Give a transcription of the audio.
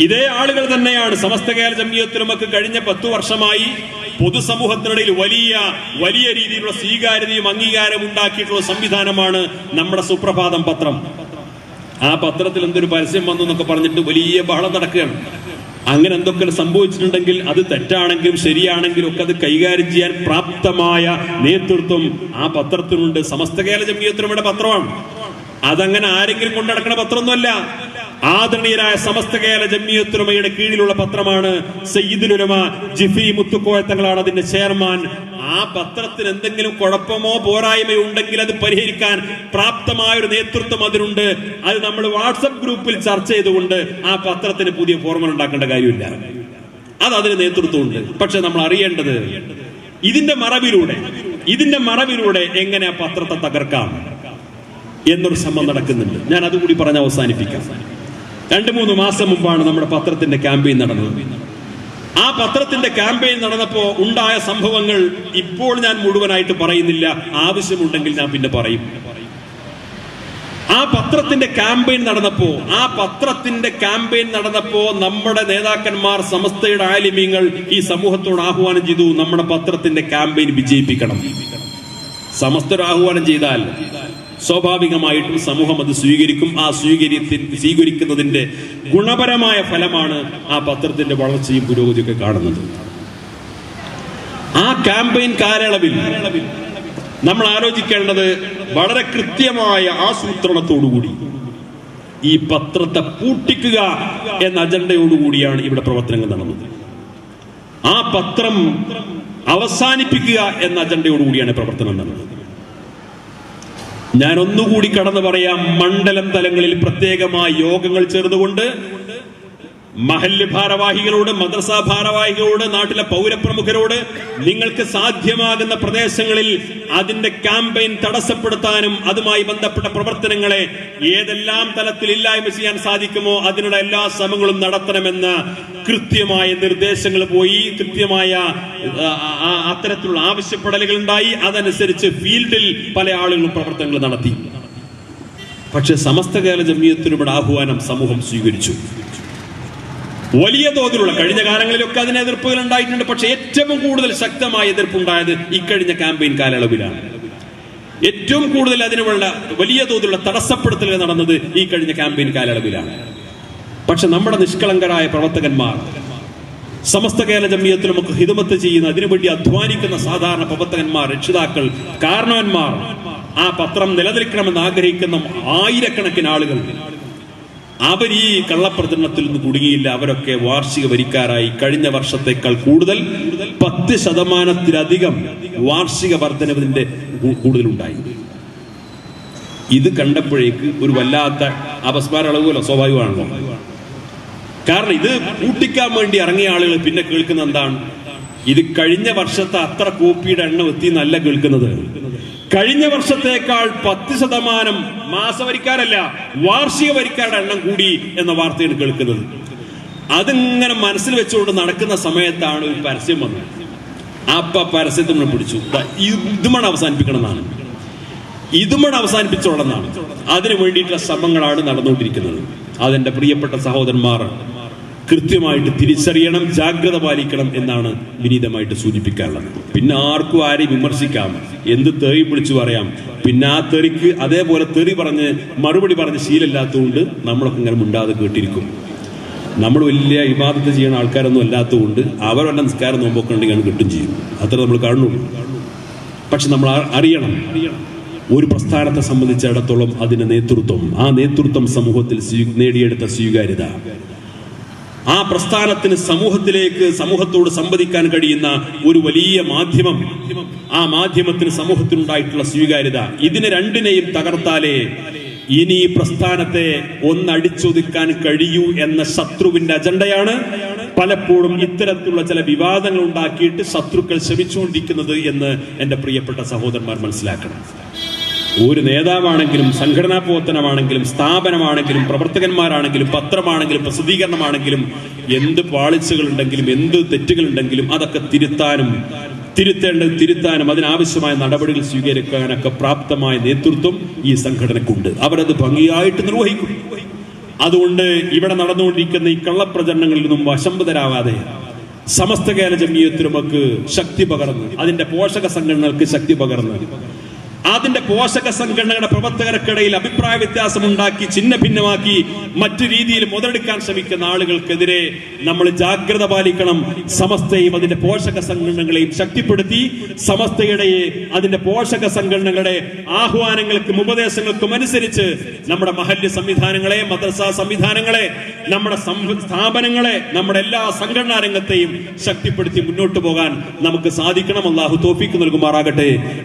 ഇതേ ആളുകൾ തന്നെയാണ് സമസ്ത കേരള ജമിയത്തിലുമൊക്കെ കഴിഞ്ഞ പത്തു വർഷമായി പൊതുസമൂഹത്തിനിടയിൽ വലിയ വലിയ രീതിയിലുള്ള സ്വീകാര്യതയും അംഗീകാരവും ഉണ്ടാക്കിയിട്ടുള്ള സംവിധാനമാണ് നമ്മുടെ സുപ്രഭാതം പത്രം. ആ പത്രത്തിൽ എന്തൊരു പരസ്യം വന്നു എന്നൊക്കെ പറഞ്ഞിട്ട് വലിയ ബഹളം നടക്കുകയാണ്. അങ്ങനെ എന്തൊക്കെ സംഭവിച്ചിട്ടുണ്ടെങ്കിൽ അത് തെറ്റാണെങ്കിലും ശരിയാണെങ്കിലും ഒക്കെ അത് കൈകാര്യം ചെയ്യാൻ പ്രാപ്തമായ നേതൃത്വം ആ പത്രത്തിനുണ്ട്. സമസ്ത കേരള ജമിയത്തിനുടെ പത്രമാണ്. അതങ്ങനെ ആരെങ്കിലും കൊണ്ടു നടക്കുന്ന പത്രമൊന്നുമല്ല. ആദരണീയരായ സമസ്ത കേരള ജമിയത്തുലമയുടെ കീഴിലുള്ള പത്രമാണ് സയ്യിദുലുലമ ജിഫി മുത്തുക്കോയ തങ്ങളാണ് അതിന്റെ ചെയർമാൻ. ആ പത്രത്തിന് എന്തെങ്കിലും കുഴപ്പമോ പോരായ്മയോ ഉണ്ടെങ്കിൽ അത് പരിഹരിക്കാൻ പ്രാപ്തമായ ഒരു നേതൃത്വം അതിനുണ്ട്. അത് നമ്മൾ വാട്സപ്പ് ഗ്രൂപ്പിൽ ചർച്ച ചെയ്തുകൊണ്ട് ആ പത്രത്തിന് പുതിയ ഫോർമുല ഉണ്ടാക്കേണ്ട കാര്യമില്ല. അത് അതിന് നേതൃത്വമുണ്ട്. പക്ഷെ നമ്മൾ അറിയേണ്ടത് ഇതിന്റെ മറവിലൂടെ ഇതിന്റെ മറവിലൂടെ എങ്ങനെ ആ പത്രത്തെ തകർക്കാം എന്നൊരു ശ്രമം നടക്കുന്നുണ്ട്. ഞാൻ അതുകൂടി പറഞ്ഞ് അവസാനിപ്പിക്കാം. രണ്ടു മൂന്ന് മാസം മുമ്പാണ് നമ്മുടെ പത്രത്തിന്റെ ക്യാമ്പയിൻ നടന്നത്. ആ പത്രത്തിന്റെ ക്യാമ്പയിൻ നടന്നപ്പോ ഉണ്ടായ സംഭവങ്ങൾ ഇപ്പോൾ ഞാൻ മുഴുവനായിട്ട് പറയുന്നില്ല. ആവശ്യമുണ്ടെങ്കിൽ ഞാൻ പിന്നെ പറയും. ആ പത്രത്തിന്റെ ക്യാമ്പയിൻ നടന്നപ്പോ ആ പത്രത്തിന്റെ ക്യാമ്പയിൻ നടന്നപ്പോ നമ്മുടെ നേതാക്കന്മാർ സമസ്തയുടെ ആലിമ്യങ്ങൾ ഈ സമൂഹത്തോട് ആഹ്വാനം ചെയ്തു നമ്മുടെ പത്രത്തിന്റെ ക്യാമ്പയിൻ വിജയിപ്പിക്കണം. സമസ്തർ ആഹ്വാനം ചെയ്താൽ സ്വാഭാവികമായിട്ടും സമൂഹം അത് സ്വീകരിക്കും. ആ സ്വീകരിത്തി സ്വീകരിക്കുന്നതിന്റെ ഗുണപരമായ ഫലമാണ് ആ പത്രത്തിന്റെ വളർച്ചയും പുരോഗതിയൊക്കെ കാണുന്നത്. ആ ക്യാമ്പയിൻ കാലയളവിൽ നമ്മൾ ആലോചിക്കേണ്ടത് വളരെ കൃത്യമായ ആസൂത്രണത്തോടുകൂടി ഈ പത്രത്തെ പൂട്ടിക്കുക എന്ന അജണ്ടയോടുകൂടിയാണ് ഇവിടെ പ്രവർത്തനങ്ങൾ നടന്നത്. ആ പത്രം അവസാനിപ്പിക്കുക എന്ന അജണ്ടയോടുകൂടിയാണ് പ്രവർത്തനം നടന്നത്. ഞാൻ ഒന്നുകൂടി കടന്നു പറയാം മണ്ഡലം തലങ്ങളിൽ പ്രത്യേകമായി യോഗങ്ങൾ ചേർന്നുകൊണ്ട് മഹല്ല് ഭാരവാഹികളോട് മദ്രസ ഭാരവാഹികളോട് നാട്ടിലെ പൗരപ്രമുഖരോട് നിങ്ങൾക്ക് സാധ്യമാകുന്ന പ്രദേശങ്ങളിൽ അതിന്റെ ക്യാമ്പയിൻ തടസ്സപ്പെടുത്താനും അതുമായി ബന്ധപ്പെട്ട പ്രവർത്തനങ്ങളെ ഏതെല്ലാം തലത്തിൽ ഇല്ലായ്മ ചെയ്യാൻ സാധിക്കുമോ അതിനുള്ള എല്ലാ ശ്രമങ്ങളും നടത്തണമെന്ന് കൃത്യമായ നിർദ്ദേശങ്ങൾ പോയി കൃത്യമായ അത്തരത്തിലുള്ള ആവശ്യപ്പെടലുകൾ ഉണ്ടായി. അതനുസരിച്ച് ഫീൽഡിൽ പല ആളുകളും പ്രവർത്തനങ്ങൾ നടത്തി. പക്ഷെ സമസ്ത കേരള ജമീയത്തിനോട് ആഹ്വാനം സമൂഹം സ്വീകരിച്ചു. വലിയ തോതിലുള്ള കഴിഞ്ഞ കാലങ്ങളിലൊക്കെ അതിന് എതിർപ്പുകൾ ഉണ്ടായിട്ടുണ്ട്. പക്ഷെ ഏറ്റവും കൂടുതൽ ശക്തമായ എതിർപ്പുണ്ടായത് ഇക്കഴിഞ്ഞ ക്യാമ്പയിൻ കാലയളവിലാണ്. ഏറ്റവും കൂടുതൽ അതിനുള്ള വലിയ തോതിലുള്ള തടസ്സപ്പെടുത്തലുകൾ നടന്നത് ഈ കഴിഞ്ഞ ക്യാമ്പയിൻ കാലയളവിലാണ്. പക്ഷെ നമ്മുടെ നിഷ്കളങ്കരായ പ്രവർത്തകന്മാർ സമസ്ത കേരള ജമ്മിയത്തിൽ നമുക്ക് ഹിതമത്ത് ചെയ്യുന്ന അതിനുവേണ്ടി അധ്വാനിക്കുന്ന സാധാരണ പ്രവർത്തകന്മാർ രക്ഷിതാക്കൾ കാരണവന്മാർ ആ പത്രം നിലനിൽക്കണമെന്ന് ആഗ്രഹിക്കുന്ന ആയിരക്കണക്കിന് ആളുകൾ അവർ ഈ കള്ളപ്രചരണത്തിൽ നിന്ന് കുടുങ്ങിയില്ല. അവരൊക്കെ വാർഷിക വരിക്കാരായി. കഴിഞ്ഞ വർഷത്തേക്കാൾ കൂടുതൽ പത്ത് ശതമാനത്തിലധികം വാർഷിക വർധനവിന്റെ കൂടുതലുണ്ടായി. ഇത് കണ്ടപ്പോഴേക്ക് ഒരു വല്ലാത്ത അപസ്മാര അളവുമല്ലോ സ്വാഭാവികമാണല്ലോ. കാരണം ഇത് കൂട്ടിക്കാൻ വേണ്ടി ഇറങ്ങിയ ആളുകൾ പിന്നെ കേൾക്കുന്ന എന്താണ്? ഇത് കഴിഞ്ഞ വർഷത്തെ അത്ര കോപ്പിയുടെ എണ്ണം എത്തി നല്ല കേൾക്കുന്നത്. കഴിഞ്ഞ വർഷത്തേക്കാൾ പത്ത് ശതമാനം മാസവരിക്കാരല്ല വാർഷിക വരിക്കാരുടെ എണ്ണം കൂടി എന്ന വാർത്തയാണ് കേൾക്കുന്നത്. അതിങ്ങനെ മനസ്സിൽ വെച്ചുകൊണ്ട് നടക്കുന്ന സമയത്താണ് ഒരു പരസ്യം വന്നത്. അപ്പ പരസ്യത്തിൽ നമ്മൾ പിടിച്ചു. ഇതുമാണ് അവസാനിപ്പിക്കണം എന്നാണ് ഇതുമാണ് അവസാനിപ്പിച്ചോളന്നാണ്. അതിനു വേണ്ടിയിട്ടുള്ള ശ്രമങ്ങളാണ് നടന്നുകൊണ്ടിരിക്കുന്നത്. അതെന്റെ പ്രിയപ്പെട്ട സഹോദരന്മാർ കൃത്യമായിട്ട് തിരിച്ചറിയണം ജാഗ്രത പാലിക്കണം എന്നാണ് വിനീതമായിട്ട് സൂചിപ്പിക്കാനുള്ളത് പിന്നെ ആർക്കും ആരെയും വിമർശിക്കാം. എന്ത് തെറി പിടിച്ചു പറയാം. പിന്നെ ആ തെറിക്ക് അതേപോലെ തെറി പറഞ്ഞ് മറുപടി പറഞ്ഞ് ശീലമില്ലാത്തതുകൊണ്ട് നമ്മളൊക്കെ ഇങ്ങനെ മുണ്ടാതെ കേട്ടിരിക്കും. നമ്മൾ വലിയ ഇബാദത്ത് ചെയ്യുന്ന ആൾക്കാരൊന്നും അല്ലാത്തതുകൊണ്ട് അവരുടെ നിസ്കാരം നോമ്പൊക്കെ ഉണ്ടെങ്കിൽ കിട്ടും ചെയ്യും. അത്ര നമ്മൾ കാണുള്ളൂ. പക്ഷെ നമ്മൾ അറിയണം. ഒരു പ്രസ്ഥാനത്തെ സംബന്ധിച്ചിടത്തോളം അതിന്റെ നേതൃത്വം ആ നേതൃത്വം സമൂഹത്തിൽ നേടിയെടുത്ത സ്വീകാര്യത. ആ പ്രസ്ഥാനത്തിന് സമൂഹത്തിലേക്ക് സമൂഹത്തോട് സംവദിക്കാൻ കഴിയുന്ന ഒരു വലിയ മാധ്യമം. ആ മാധ്യമത്തിന് സമൂഹത്തിനുണ്ടായിട്ടുള്ള സ്വീകാര്യത. ഇതിനെ രണ്ടിനെയും തകർത്താലേ ഇനി ഈ പ്രസ്ഥാനത്തെ ഒന്നടിച്ചൊതുക്കാൻ കഴിയൂ എന്ന ശത്രുവിന്റെ അജണ്ടയാണ് പലപ്പോഴും ഇത്തരത്തിലുള്ള ചില വിവാദങ്ങൾ ഉണ്ടാക്കിയിട്ട് ശത്രുക്കൾ ശ്രമിച്ചുകൊണ്ടിരിക്കുന്നത് എന്ന് എന്റെ പ്രിയപ്പെട്ട സഹോദരന്മാർ മനസ്സിലാക്കണം. ഒരു നേതാവാണെങ്കിലും സംഘടനാ പ്രവർത്തനമാണെങ്കിലും സ്ഥാപനമാണെങ്കിലും പ്രവർത്തകന്മാരാണെങ്കിലും പത്രമാണെങ്കിലും പ്രസിദ്ധീകരണമാണെങ്കിലും എന്ത് പാളിച്ചകളുണ്ടെങ്കിലും എന്ത് തെറ്റുകൾ ഉണ്ടെങ്കിലും അതൊക്കെ തിരുത്താനും തിരുത്തേണ്ടത് തിരുത്താനും അതിനാവശ്യമായ നടപടികൾ സ്വീകരിക്കാനൊക്കെ പ്രാപ്തമായ നേതൃത്വം ഈ സംഘടനക്കുണ്ട്. അവരത് ഭംഗിയായിട്ട് നിർവഹിക്കും. അതുകൊണ്ട് ഇവിടെ നടന്നുകൊണ്ടിരിക്കുന്ന ഈ കള്ളപ്രചരണങ്ങളിൽ നിന്നും വശംബതരാവാതെ സമസ്ത കേരള ജമീയത്തിനുമക്ക് ശക്തി പകർന്ന് അതിന്റെ പോഷക സംഘടനകൾക്ക് ശക്തി പകർന്ന് അതിന്റെ പോഷക സംഘടനകളുടെ പ്രവർത്തകർക്കിടയിൽ അഭിപ്രായ വ്യത്യാസം ഉണ്ടാക്കി ചിഹ്ന ഭിന്നമാക്കി മറ്റു രീതിയിൽ മുതലെടുക്കാൻ ശ്രമിക്കുന്ന ആളുകൾക്കെതിരെ നമ്മൾ ജാഗ്രത പാലിക്കണം. സമസ്തയും അതിന്റെ പോഷക സംഘടനകളെയും ശക്തിപ്പെടുത്തി സമസ്തയുടെ അതിന്റെ പോഷക സംഘടനകളുടെ ആഹ്വാനങ്ങൾക്കും ഉപദേശങ്ങൾക്കും അനുസരിച്ച് നമ്മുടെ മഹല്യ സംവിധാനങ്ങളെ മദ്രസ സംവിധാനങ്ങളെ നമ്മുടെ സ്ഥാപനങ്ങളെ നമ്മുടെ എല്ലാ സംഘടനാ രംഗത്തെയും ശക്തിപ്പെടുത്തി മുന്നോട്ട് പോകാൻ നമുക്ക് സാധിക്കണം. അള്ളാഹു തോഫിക്ക് നൽകുമാറാകട്ടെ.